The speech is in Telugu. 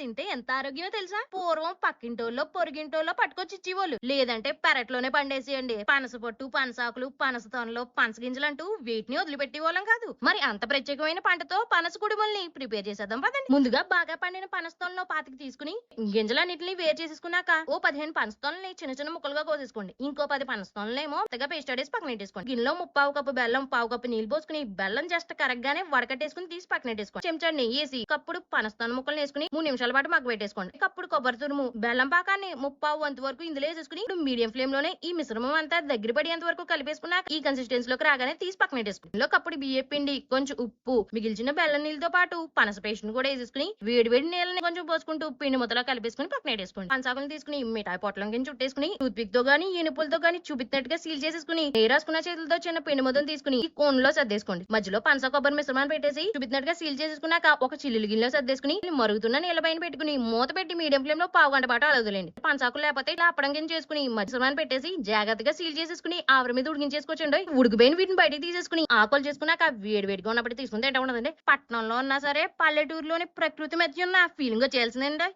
తింటే ఎంత ఆరోగ్యమో తెలుసా? పూర్వం పక్కింటోళ్ళో పొరిగింటోళ్ళో పట్టుకొచ్చి ఇచ్చేవాళ్ళు లేదంటే పెరట్లోనే పండేసేయండి. పనస పొట్టు పనసాకులు పనస తొనలు పనస గింజలు అంటూ వీటిని వదిలిపెట్టేవాళ్ళం కాదు. మరి అంత ప్రత్యేకమైన పంటతో పనస కుడుమల్ని ప్రిపేర్ చేసేద్దాం పదండి. ముందుగా బాగా పండిన పనస తోనలో పాతికి తీసుకుని గింజలన్నిటిని వేరు చేసేసుకున్నాక ఓ పదిహేను పనస తోనల్ని చిన్న చిన్న ముక్కలుగా కోసేసుకోండి. ఇంకో పది పనస తోనలేమో పెద్దగా పేస్ట్ ఆడేసి పక్కన పెట్టేసుకోండి. గిన్నెలో ముప్పావు కప్పు బెల్లం పావు కప్పు నీళ్ళు పోసుకుని బెల్లం జస్ట్ కరగ్గానే వడకట్టేసుకుని తీసి పక్కన పెట్టేసుకోండి. చెంచండి వేసి కప్పుడు పనస్తాను ముక్కలు వేసుకుని మూడు నిమిషాలు పాటు పెట్టేసుకోండి. అప్పుడు కొబ్బరి తురుము బెల్లం పాకాన్ని ముప్పావు వంతు వరకు ఇందులో వేసేసుకుని ఇప్పుడు మీడియం ఫ్లేమ్లోనే ఈ మిశ్రమం అంతా దగ్గర పడేంత వరకు కలిపేసుకున్నాక ఈ కన్సిస్టెన్సీ లోకి రాగానే తీసి పక్కన పెట్టేసుకుని ఇందులో అప్పుడు బియ్య పిండి కొంచెం ఉప్పు మిగిల్చిన బెల్లం నీళ్ళతో పాటు పనస పేస్ట్ కూడా వేసేసుకుని వేడి వేడి నీళ్ళని కొంచెం పోసుకుంటూ పిండి ముద్దలో కలిపేసుకుని పక్కన పెట్టేసుకోండి. పంచాకులు తీసుకుని మిఠాయి పొట్లం కింద చుట్టేసుకుని టూత్ పిక్తో గానీ ఇనుపులతో గానీ చూపించినట్టుగా సీల్ చేసేసుకుని ఏ రాసుకున్న చేతులతో చిన్న పిండి ముద్దను తీసుకుని ఈ కోన్లో సర్దేసుకోండి. మధ్యలో పంచ కొబ్బరి మిశ్రమాన్ని పెట్టేసి చూపించినట్టుగా సీల్ చేసేసుకున్నాక ఒక చిల్లులు గిన్నెలో సర్దేసుకుని మరుగుతున్న నీళ్ళ పైన పెట్టుకుని మూత పెట్టి మీడియం ఫ్లేమ్లో పావు గంట పాటు అలదులేండి పంచాకులు లేకపోతే ఇలా అప్పడం కింద చేసుకుని మిశ్రమాన్ని పెట్టేసి జాగ్రత్తగా సీల్ చేసేసుకుని ఆవిరి మీద ఉడికించేసుకోవచ్చండి. ఉడికిపోయిన వీటిని బయటికి తీసేసుకుని ఆకులు చేసుకున్నాక వేడి వేడిగా ఉన్నప్పుడు తీసుకుని తింటా ఉండదండి. పట్టణంలో ఉన్నా సరే పల్లెటూరులోని ప్రకృతి మధ్య ఉన్న ఫీలింగ్ వచ్చేయాల్సిందండి